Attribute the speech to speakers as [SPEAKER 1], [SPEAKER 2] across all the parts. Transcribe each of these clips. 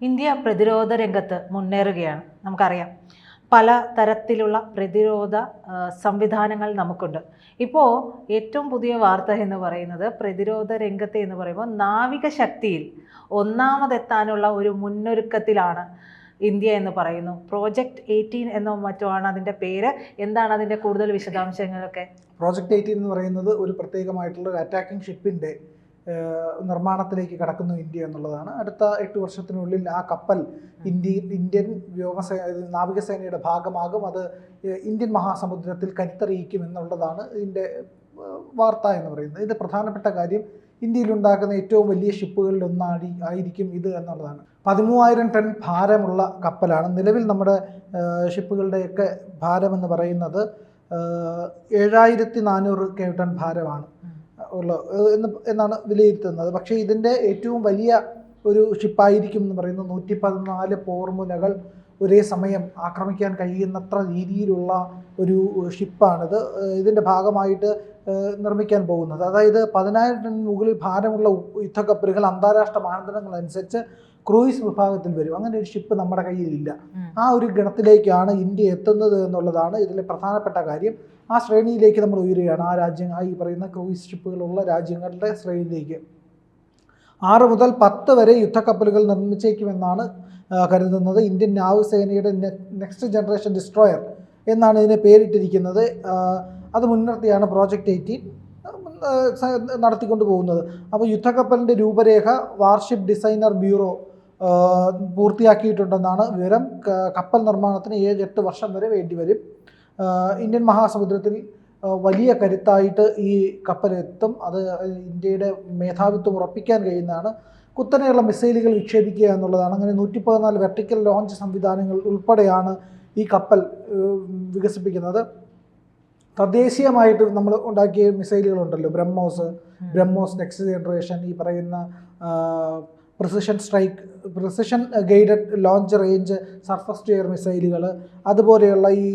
[SPEAKER 1] India പ്രതിരോധ രംഗത്ത് മുന്നേറുകയാണ്. നമുക്കറിയാം. പല തരത്തിലുള്ള പ്രതിരോധ സംവിധാനങ്ങൾ നമുക്കുണ്ട്. ഇപ്പോൾ ഏറ്റവും പുതിയ വാർത്ത എന്ന് പറയുന്നത് പ്രതിരോധ രംഗത്തെ എന്ന് പറയുമ്പോൾ നാവിക ശക്തിയിൽ ഒന്നാമതെത്താനുള്ള ഒരു മുന്നൊരുക്കത്തിലാണ് ഇന്ത്യ എന്ന് പറയുന്നു. പ്രോജക്റ്റ് എയ്റ്റീൻ എന്നോ മറ്റോ ആണ് അതിന്റെ പേര്. എന്താണ് അതിന്റെ കൂടുതൽ വിശദാംശങ്ങളൊക്കെ?
[SPEAKER 2] പ്രോജക്റ്റ് എയ്റ്റീൻ എന്ന് പറയുന്നത് ഒരു പ്രത്യേകമായിട്ടുള്ള ഒരു അറ്റാക്കിംഗ് ഷിപ്പിന്റെ നിർമ്മാണത്തിലേക്ക് കടക്കുന്നു ഇന്ത്യ എന്നുള്ളതാണ്. അടുത്ത എട്ട് വർഷത്തിനുള്ളിൽ ആ കപ്പൽ ഇന്ത്യ ഇന്ത്യൻ വ്യോമസേ നാവികസേനയുടെ ഭാഗമാകും. അത് ഇന്ത്യൻ മഹാസമുദ്രത്തിൽ കരുത്തറിയിക്കും എന്നുള്ളതാണ് ഇതിന്റെ വാർത്ത എന്ന് പറയുന്നത്. ഇത് പ്രധാനപ്പെട്ട കാര്യം ഇന്ത്യയിലുണ്ടാക്കുന്ന ഏറ്റവും വലിയ ഷിപ്പുകളിൽ ഒന്നാടി ആയിരിക്കും ഇത് എന്നുള്ളതാണ്. പതിമൂവായിരം ടൺ ഭാരമുള്ള കപ്പലാണ്. നിലവിൽ നമ്മുടെ ഷിപ്പുകളുടെയൊക്കെ ഭാരമെന്ന് പറയുന്നത് ഏഴായിരത്തി നാനൂറ് കെ ടൺ ഭാരമാണ്. ഉള്ള എന്ന് എന്നാണ് വിലയിരുത്തുന്നത്. പക്ഷേ ഇതിന്റെ ഏറ്റവും വലിയ ഒരു ഷിപ്പായിരിക്കും എന്ന് പറയുന്നത് നൂറ്റി പതിനാല് പോർമുലകൾ ഒരേ സമയം ആക്രമിക്കാൻ കഴിയുന്നത്ര രീതിയിലുള്ള ഒരു ഷിപ്പാണിത്. ഇതിന്റെ ഭാഗമായിട്ട് നിർമ്മിക്കാൻ പോകുന്നത്. അതായത് പതിനായിരം ടൺ മുകളിൽ ഭാരമുള്ള യുദ്ധക്കപ്പലുകൾ അന്താരാഷ്ട്ര മാനദണ്ഡങ്ങൾ അനുസരിച്ച് ക്രൂയിസ് വിഭാഗത്തിൽ വരും. അങ്ങനെ ഒരു ഷിപ്പ് നമ്മുടെ കയ്യിലില്ല.
[SPEAKER 1] ഇല്ല
[SPEAKER 2] ആ ഒരു ഗണത്തിലേക്കാണ് ഇന്ത്യ എത്തുന്നത് എന്നുള്ളതാണ് ഇതിലെ പ്രധാനപ്പെട്ട കാര്യം. ആ ശ്രേണിയിലേക്ക് നമ്മൾ ഉയരുകയാണ്. ആ രാജ്യങ്ങൾ ഈ പറയുന്ന ക്രൂയിസ് ഷിപ്പുകളുള്ള രാജ്യങ്ങളുടെ ശ്രേണിയിലേക്ക്. ആറ് മുതൽ പത്ത് വരെ യുദ്ധക്കപ്പലുകൾ നിർമ്മിച്ചേക്കുമെന്നാണ് കരുതുന്നത്. ഇന്ത്യൻ നാവികസേനയുടെ നെക്സ്റ്റ് ജനറേഷൻ ഡിസ്ട്രോയർ എന്നാണ് ഇതിനെ പേരിട്ടിരിക്കുന്നത്. അത് മുൻനിർത്തിയാണ് പ്രോജക്റ്റ് എയ്റ്റീൻ നടത്തിക്കൊണ്ട് പോകുന്നത്. അപ്പോൾ യുദ്ധക്കപ്പലിന്റെ രൂപരേഖ വാർഷിപ്പ് ഡിസൈനർ ബ്യൂറോ പൂർത്തിയാക്കിയിട്ടുണ്ടെന്നാണ് വിവരം. കപ്പൽ നിർമ്മാണത്തിന് ഏഴ് എട്ട് വർഷം വരെ വേണ്ടിവരും വരും. ഇന്ത്യൻ മഹാസമുദ്രത്തിൽ വലിയ കരുത്തായിട്ട് ഈ കപ്പൽ എത്തും അത് ഇന്ത്യയുടെ മേധാവിത്വം ഉറപ്പിക്കാൻ കഴിയുന്നതാണ്. കുത്തനെയുള്ള മിസൈലുകൾ വിക്ഷേപിക്കുക എന്നുള്ളതാണ്. അങ്ങനെ നൂറ്റി പതിനാല് വെർട്ടിക്കൽ ലോഞ്ച് സംവിധാനങ്ങൾ ഉൾപ്പെടെയാണ് ഈ കപ്പൽ വികസിപ്പിക്കുന്നത്. തദ്ദേശീയമായിട്ട് നമ്മൾ ഉണ്ടാക്കിയ മിസൈലുകളുണ്ടല്ലോ. ബ്രഹ്മോസ് ബ്രഹ്മോസ് നെക്സ്റ്റ് ജനറേഷൻ ഈ പറയുന്ന precision strike precision guided launch range surface to air മിസൈലുകൾ അതുപോലെയുള്ള ഈ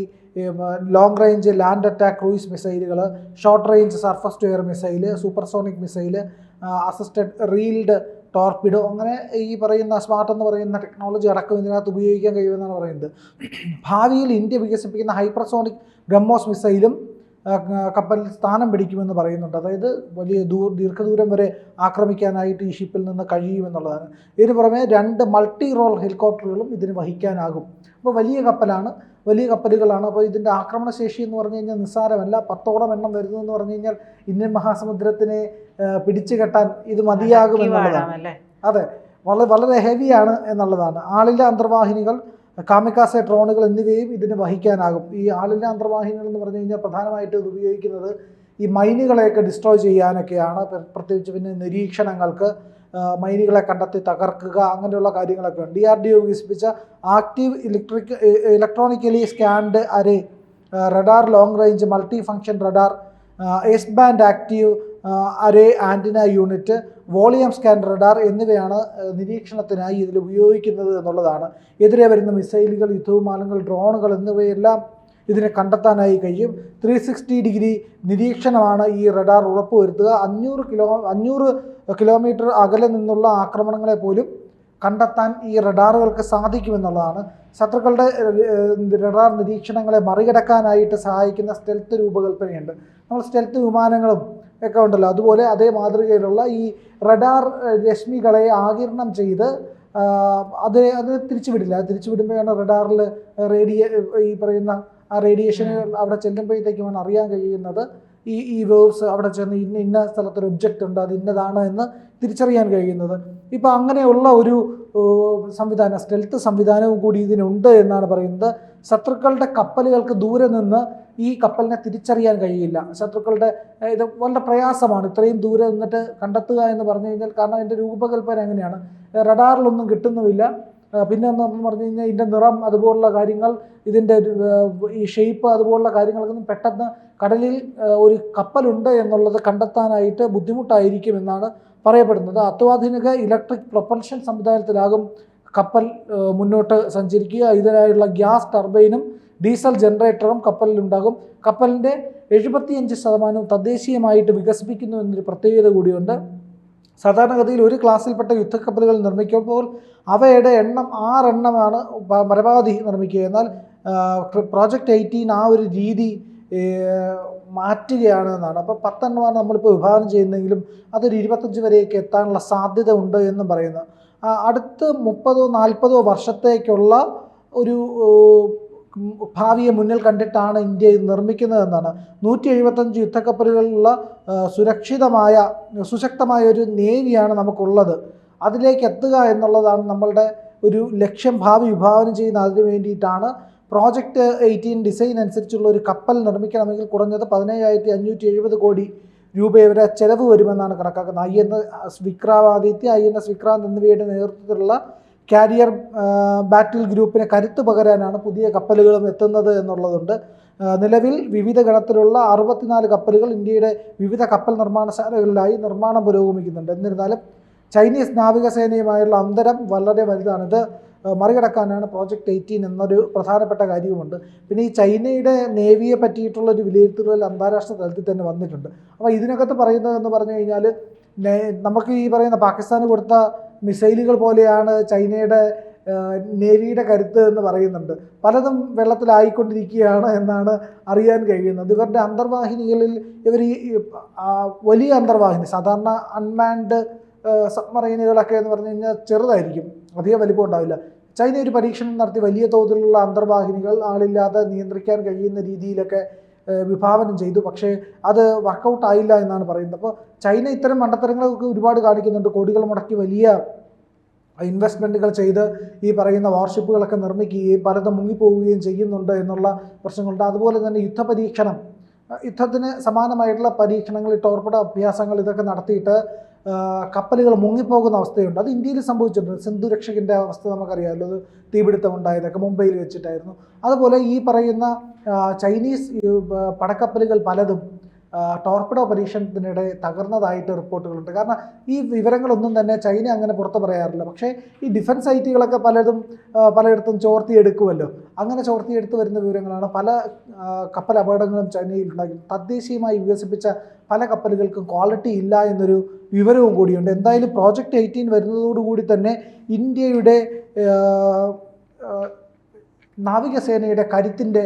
[SPEAKER 2] long range land attack cruise മിസൈലുകൾ short range surface to air missile supersonic missile assisted release torpedo അങ്ങനെ ഈ പറയുന്ന സ്മാർട്ട് എന്ന് പറയുന്ന ടെക്നോളജി അടക്കം ഇതിനകത്ത് ഉപയോഗിക്കാൻ കഴിയുമെന്നാണ് പറയുന്നത്. ഭാവിയിൽ ഇന്ത്യ വികസിപ്പിക്കുന്ന ഹൈപ്പർസോണിക് ബ്രഹ്മോസ് മിസൈലും ആ, കപ്പലിൽ സ്ഥാനം പിടിക്കുമെന്ന് പറയുന്നുണ്ട്. അതായത് വലിയ ദൂർ ദീർഘദൂരം വരെ ആക്രമിക്കാനായിട്ട് ഈ ഷിപ്പിൽ നിന്ന് കഴിയുമെന്നുള്ളതാണ് ഇതിന് പുറമെ രണ്ട് മൾട്ടി റോൾ ഹെലികോപ്റ്ററുകളും ഇതിന് വഹിക്കാനാകും. അപ്പോൾ വലിയ കപ്പലാണ് വലിയ കപ്പലുകളാണ്. അപ്പോൾ ഇതിന്റെ ആക്രമണശേഷി എന്ന് പറഞ്ഞു കഴിഞ്ഞാൽ നിസ്സാരമല്ല. പത്തോളം എണ്ണം വരുന്നു എന്ന് പറഞ്ഞു കഴിഞ്ഞാൽ ഇന്ത്യൻ മഹാസമുദ്രത്തിനെ പിടിച്ചു കെട്ടാൻ ഇത്
[SPEAKER 1] മതിയാകുമെന്നുള്ളതാണ്.
[SPEAKER 2] അതെ. വളരെ വളരെ ഹെവിയാണ് എന്നുള്ളതാണ്. ആളില്ല അന്തർവാഹിനികൾ കാമിക്കാസെ ഡ്രോണുകൾ എന്നിവയും ഇതിന് വഹിക്കാനാകും. ഈ ആളില്ല അന്തർവാഹിനികൾ എന്ന് പറഞ്ഞു കഴിഞ്ഞാൽ പ്രധാനമായിട്ട് ഇത് ഉപയോഗിക്കുന്നത് ഈ മൈനുകളെയൊക്കെ ഡിസ്ട്രോയ് ചെയ്യാനൊക്കെയാണ്. പ്ര- പ്രത്യേകിച്ച് പിന്നെ നിരീക്ഷണങ്ങൾക്ക് മൈനുകളെ കണ്ടെത്തി തകർക്കുക അങ്ങനെയുള്ള കാര്യങ്ങളൊക്കെ ഉണ്ട്. ഡി ആർ ഡി വികസിപ്പിച്ച active electric electronically scanned array radar long range multi function radar S band active array antenna unit volume scan radar എന്നിവയാണ് നിരീക്ഷണത്തിനായി ഇതിൽ ഉപയോഗിക്കുന്നത് എന്നുള്ളതാണ്. എതിരെ വരുന്ന മിസൈലുകൾ യുദ്ധവിമാനങ്ങൾ ഡ്രോണുകൾ എന്നിവയെല്ലാം ഇതിനെ കണ്ടെത്താനായി കഴിയും. ത്രീ സിക്സ്റ്റി ഡിഗ്രി നിരീക്ഷണമാണ് ഈ റഡാർ ഉറപ്പുവരുത്തുക. അഞ്ഞൂറ് കിലോ അഞ്ഞൂറ് കിലോമീറ്റർ അകലെ നിന്നുള്ള ആക്രമണങ്ങളെ പോലും കണ്ടെത്താൻ ഈ റഡാറുകൾക്ക് സാധിക്കുമെന്നുള്ളതാണ്. ശത്രുക്കളുടെ റഡാർ നിരീക്ഷണങ്ങളെ മറികടക്കാനായിട്ട് സഹായിക്കുന്ന സ്റ്റെൽത്ത് രൂപകൽപ്പനയുണ്ട്. നമ്മൾ സ്റ്റെൽത്ത് വിമാനങ്ങളും ഒക്കെ ഉണ്ടല്ലോ. അതുപോലെ അതേ മാതൃകയിലുള്ള ഈ റഡാർ രശ്മികളെ ആകിരണം ചെയ്ത് അത് അത് തിരിച്ചുവിടില്ല. അത് തിരിച്ചുവിടുമ്പോഴാണ് റഡാറിൽ റേഡിയ ഈ പറയുന്ന ആ റേഡിയേഷൻ അവിടെ ചെല്ലുമ്പോഴത്തേക്കുമാണ് അറിയാൻ കഴിയുന്നത്. ഈ ഈ വേവ്സ് അവിടെ ചെന്ന് ഇന്ന ഇന്ന സ്ഥലത്തൊരു ഒബ്ജക്റ്റ് ഉണ്ട് അത് ഇന്നതാണ് എന്ന് തിരിച്ചറിയാൻ കഴിയുന്നത്. ഇപ്പോൾ അങ്ങനെയുള്ള ഒരു സംവിധാനം സ്റ്റെൽത്ത് സംവിധാനവും കൂടി ഇതിനുണ്ട് എന്നാണ് പറയുന്നത്. ശത്രുക്കളുടെ കപ്പലുകൾക്ക് ദൂരെ നിന്ന് ഈ കപ്പലിനെ തിരിച്ചറിയാൻ കഴിയില്ല. ശത്രുക്കളുടെ ഇത് വളരെ പ്രയാസമാണ്. ഇത്രയും ദൂരെ നിന്നിട്ട് കണ്ടെത്തുക എന്ന് പറഞ്ഞു കഴിഞ്ഞാൽ കാരണം അതിന്റെ രൂപകൽപ്പന എങ്ങനെയാണ്? റഡാറിലൊന്നും കിട്ടുന്നുമില്ല. പിന്നെ എന്ന് പറഞ്ഞു കഴിഞ്ഞാൽ ഇതിന്റെ നിറം അതുപോലുള്ള കാര്യങ്ങൾ ഇതിന്റെ ഈ ഷേപ്പ് അതുപോലുള്ള കാര്യങ്ങളൊന്നും പെട്ടെന്ന് കടലിൽ ഒരു കപ്പലുണ്ട് എന്നുള്ളത് കണ്ടെത്താനായിട്ട് ബുദ്ധിമുട്ടായിരിക്കും എന്നാണ് പറയപ്പെടുന്നത്. അത്യാധുനിക ഇലക്ട്രിക് പ്രൊപ്പൽഷൻ സംവിധാനത്തിലാകും കപ്പൽ മുന്നോട്ട് സഞ്ചരിക്കുക. ഇതിനായുള്ള ഗ്യാസ് ടർബൈനും ഡീസൽ ജനറേറ്ററും കപ്പലിലുണ്ടാകും. കപ്പലിന്റെ എഴുപത്തിയഞ്ച് ശതമാനവും തദ്ദേശീയമായിട്ട് വികസിപ്പിക്കുന്നു എന്നൊരു പ്രത്യേകത കൂടിയുണ്ട്. സാധാരണഗതിയിൽ ഒരു ക്ലാസ്സിൽപ്പെട്ട യുദ്ധക്കപ്പലുകൾ നിർമ്മിക്കുമ്പോൾ അവയുടെ എണ്ണം ആറെണ്ണമാണ് പരമാവധി നിർമ്മിക്കുക. എന്നാൽ പ്രോജക്റ്റ് എയ്റ്റീൻ ആ ഒരു രീതി മാറ്റുകയാണ് എന്നാണ്. അപ്പോൾ പത്തെണ്ണമാണ് നമ്മളിപ്പോൾ വിഭാവനം ചെയ്യുന്നതെങ്കിലും അതൊരു ഇരുപത്തഞ്ച് വരെയൊക്കെ എത്താനുള്ള സാധ്യത ഉണ്ട് എന്നും പറയുന്നു. അടുത്ത് മുപ്പതോ നാൽപ്പതോ വർഷത്തേക്കുള്ള ഒരു ഭാവിയെ മുന്നിൽ കണ്ടിട്ടാണ് ഇന്ത്യ നിർമ്മിക്കുന്നതെന്നാണ്. നൂറ്റി എഴുപത്തഞ്ച് യുദ്ധക്കപ്പലുകളിലുള്ള സുരക്ഷിതമായ സുശക്തമായ ഒരു നേവിയാണ് നമുക്കുള്ളത്. അതിലേക്ക് എത്തുക എന്നുള്ളതാണ് നമ്മളുടെ ഒരു ലക്ഷ്യം. ഭാവി വിഭാവനം ചെയ്യുന്ന അതിന് വേണ്ടിയിട്ടാണ് പ്രോജക്റ്റ് എയ്റ്റീൻ ഡിസൈൻ അനുസരിച്ചുള്ള ഒരു കപ്പൽ നിർമ്മിക്കണമെങ്കിൽ കുറഞ്ഞത് പതിനേഴായിരത്തി അഞ്ഞൂറ്റി എഴുപത് കോടി രൂപ വരെ ചെലവ് വരുമെന്നാണ് കണക്കാക്കുന്നത്. I N S Vikramaditya I N S Vikrant എന്നിവയുടെ നേതൃത്വത്തിലുള്ള കാരിയർ ബാറ്റിൽ ഗ്രൂപ്പിന് കരുത്ത് പകരാനാണ് പുതിയ കപ്പലുകളും എത്തുന്നത് എന്നുള്ളതുണ്ട്. നിലവിൽ വിവിധ ഗണത്തിലുള്ള അറുപത്തിനാല് കപ്പലുകൾ ഇന്ത്യയുടെ വിവിധ കപ്പൽ നിർമ്മാണശാലകളിലായി നിർമ്മാണം പുരോഗമിക്കുന്നുണ്ട്. എന്നിരുന്നാലും ചൈനീസ് നാവികസേനയുമായുള്ള അന്തരം വളരെ വലുതാണ് ഇത് മറികടക്കാനാണ് പ്രോജക്റ്റ് എയ്റ്റീൻ എന്നൊരു പ്രധാനപ്പെട്ട കാര്യവുമുണ്ട്. പിന്നെ ഈ ചൈനയുടെ നേവിയെ പറ്റിയിട്ടുള്ള ഒരു വിലയിരുത്തൽ അന്താരാഷ്ട്ര തലത്തിൽ തന്നെ വന്നിട്ടുണ്ട്. അപ്പോൾ ഇതിനകത്ത് പറയുന്നതെന്ന് പറഞ്ഞു കഴിഞ്ഞാൽ നമുക്ക് ഈ പറയുന്ന പാകിസ്ഥാന് കൊടുത്ത മിസൈലുകൾ പോലെയാണ് ചൈനയുടെ നേവിയുടെ കരുത്ത് എന്ന് പറയുന്നുണ്ട്. പലതും വെള്ളത്തിലായിക്കൊണ്ടിരിക്കുകയാണ് എന്നാണ് അറിയാൻ കഴിയുന്നത്. ഇവരുടെ അന്തർവാഹിനികളിൽ ഇവർ ഈ വലിയ അന്തർവാഹിനി സാധാരണ അൺമാൻഡ് സബ്മറൈനുകളൊക്കെ എന്ന് പറഞ്ഞു കഴിഞ്ഞാൽ ചെറുതായിരിക്കും. അധികം വലിപ്പം ഉണ്ടാവില്ല. ചൈന ഒരു പരീക്ഷണം നടത്തി വലിയ തോതിലുള്ള അന്തർവാഹിനികൾ ആളില്ലാതെ നിയന്ത്രിക്കാൻ കഴിയുന്ന രീതിയിലൊക്കെ വിഭാവനം ചെയ്തു. പക്ഷേ അത് വർക്കൗട്ട് ആയില്ല എന്നാണ് പറയുന്നത്. അപ്പോൾ ചൈന ഇത്തരം മണ്ടത്തരങ്ങളൊക്കെ ഒരുപാട് കാണിക്കുന്നുണ്ട്. കോടികൾ മുടക്കി വലിയ ഇൻവെസ്റ്റ്മെന്റുകൾ ചെയ്ത് ഈ പറയുന്ന വാർഷിപ്പുകളൊക്കെ നിർമ്മിക്കുകയും പലതും മുങ്ങിപ്പോവുകയും ചെയ്യുന്നുണ്ട് എന്നുള്ള പ്രശ്നങ്ങളുണ്ട്. അതുപോലെ തന്നെ യുദ്ധപരീക്ഷണം. യുദ്ധത്തിന് സമാനമായിട്ടുള്ള പരീക്ഷണങ്ങൾ ടോർപ്പിഡ അഭ്യാസങ്ങൾ ഇതൊക്കെ നടത്തിയിട്ട് കപ്പലുകൾ മുങ്ങിപ്പോകുന്ന അവസ്ഥയുണ്ട്. അത് ഇന്ത്യയിൽ സംഭവിച്ചിട്ടുണ്ട്. സിന്ധു രക്ഷകിന്റെ അവസ്ഥ നമുക്കറിയാമല്ലോ. അത് തീപിടുത്തം ഉണ്ടായതൊക്കെ മുംബൈയിൽ വെച്ചിട്ടായിരുന്നു. അതുപോലെ ഈ പറയുന്ന ചൈനീസ് പടക്കപ്പലുകൾ പലതും ആ, ടോർപിഡോ പരീക്ഷണത്തിനിടെ തകർന്നതായിട്ട് റിപ്പോർട്ടുകളുണ്ട്. കാരണം ഈ വിവരങ്ങളൊന്നും തന്നെ ചൈന അങ്ങനെ പുറത്ത് പറയാറില്ല. പക്ഷേ ഈ ഡിഫൻസ് ഐറ്റികളൊക്കെ പലതും പലയിടത്തും ചോർത്തിയെടുക്കുമല്ലോ അങ്ങനെ ചോർത്തിയെടുത്ത് വരുന്ന വിവരങ്ങളാണ് പല കപ്പൽ അപകടങ്ങളും ചൈനയിൽ ഉണ്ടാക്കി. തദ്ദേശീയമായി വികസിപ്പിച്ച പല കപ്പലുകൾക്കും ക്വാളിറ്റി ഇല്ല എന്നൊരു വിവരവും കൂടിയുണ്ട്. എന്തായാലും പ്രോജക്റ്റ് എയ്റ്റീൻ വരുന്നതോടുകൂടി തന്നെ ഇന്ത്യയുടെ നാവികസേനയുടെ കരുത്തിന്റെ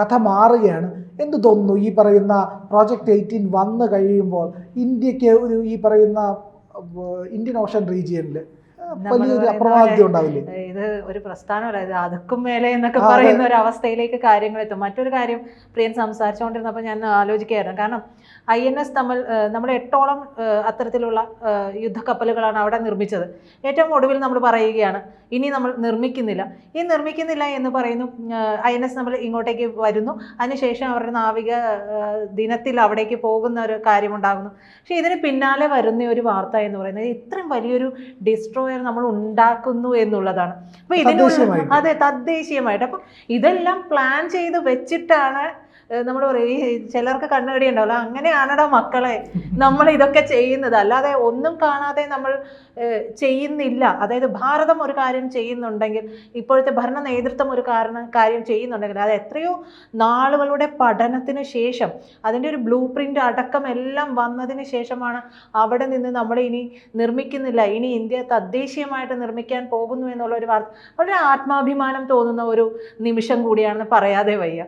[SPEAKER 2] കഥ മാറുകയാണ്. എന്ന് തോന്നുന്നു ഈ പറയുന്ന പ്രോജക്റ്റ് എയ്റ്റീൻ വന്നു കഴിയുമ്പോൾ ഇന്ത്യയ്ക്ക് ഒരു ഈ പറയുന്ന ഇന്ത്യൻ ഓഷൻ റീജിയനിൽ വലിയൊരു
[SPEAKER 1] പറയുന്ന
[SPEAKER 2] അപ്രമാദിത്യം ഉണ്ടാവില്ലേ?
[SPEAKER 1] ഇത് ഒരു പ്രസ്ഥാനമല്ല ഇത് അതുക്കും മേലെ എന്നൊക്കെ പറയുന്ന ഒരു അവസ്ഥയിലേക്ക് കാര്യങ്ങൾ എത്തും. മറ്റൊരു കാര്യം പ്രിയൻ സംസാരിച്ചുകൊണ്ടിരുന്നപ്പോൾ ഞാൻ ആലോചിക്കുകയായിരുന്നു. കാരണം ഐ എൻ എസ് തമ്മിൽ നമ്മൾ എട്ടോളം അത്തരത്തിലുള്ള യുദ്ധക്കപ്പലുകളാണ് അവിടെ നിർമ്മിച്ചത്. ഏറ്റവും ഒടുവിൽ നമ്മൾ പറയുകയാണ് ഇനി നമ്മൾ നിർമ്മിക്കുന്നില്ല. ഈ നിർമ്മിക്കുന്നില്ല എന്ന് പറയുന്നു ഐ എൻ എസ് നമ്മൾ ഇങ്ങോട്ടേക്ക് വരുന്നു. അതിനുശേഷം അവരുടെ നാവിക ദിനത്തിൽ അവിടേക്ക് പോകുന്ന ഒരു കാര്യമുണ്ടാകുന്നു പക്ഷേ ഇതിന് പിന്നാലെ വരുന്ന ഒരു വാർത്ത എന്ന് പറയുന്നത് ഇത്രയും വലിയൊരു ഡിസ്ട്രോയർ നമ്മൾ ഉണ്ടാക്കുന്നു എന്നുള്ളതാണ് അപ്പൊ ഇതിനുള്ള. അതെ തദ്ദേശീയമായിട്ട് അപ്പം ഇതെല്ലാം പ്ലാൻ ചെയ്ത് വെച്ചിട്ടാണ് നമ്മൾ പറയും ചിലർക്ക് കണ്ണുകടി ഉണ്ടാവില്ല അങ്ങനെയാണടാ മക്കളെ നമ്മൾ ഇതൊക്കെ ചെയ്യുന്നത്. അല്ലാതെ ഒന്നും കാണാതെ നമ്മൾ ചെയ്യുന്നില്ല. അതായത് ഭാരതം ഒരു കാര്യം ചെയ്യുന്നുണ്ടെങ്കിൽ ഇപ്പോഴത്തെ ഭരണ നേതൃത്വം ഒരു കാരണം കാര്യം ചെയ്യുന്നുണ്ടെങ്കിൽ അത് എത്രയോ നാളുകളുടെ പഠനത്തിന് ശേഷം അതിന്റെ ഒരു ബ്ലൂ പ്രിന്റ് അടക്കം എല്ലാം വന്നതിന് ശേഷമാണ് അവിടെ നിന്ന് നമ്മൾ ഇനി നിർമ്മിക്കുന്നില്ല. ഇനി ഇന്ത്യ തദ്ദേശീയമായിട്ട് നിർമ്മിക്കാൻ പോകുന്നു എന്നുള്ള ഒരു വാർത്ത. വളരെ ആത്മാഭിമാനം തോന്നുന്ന ഒരു നിമിഷം കൂടിയാണെന്ന് പറയാതെ വയ്യ.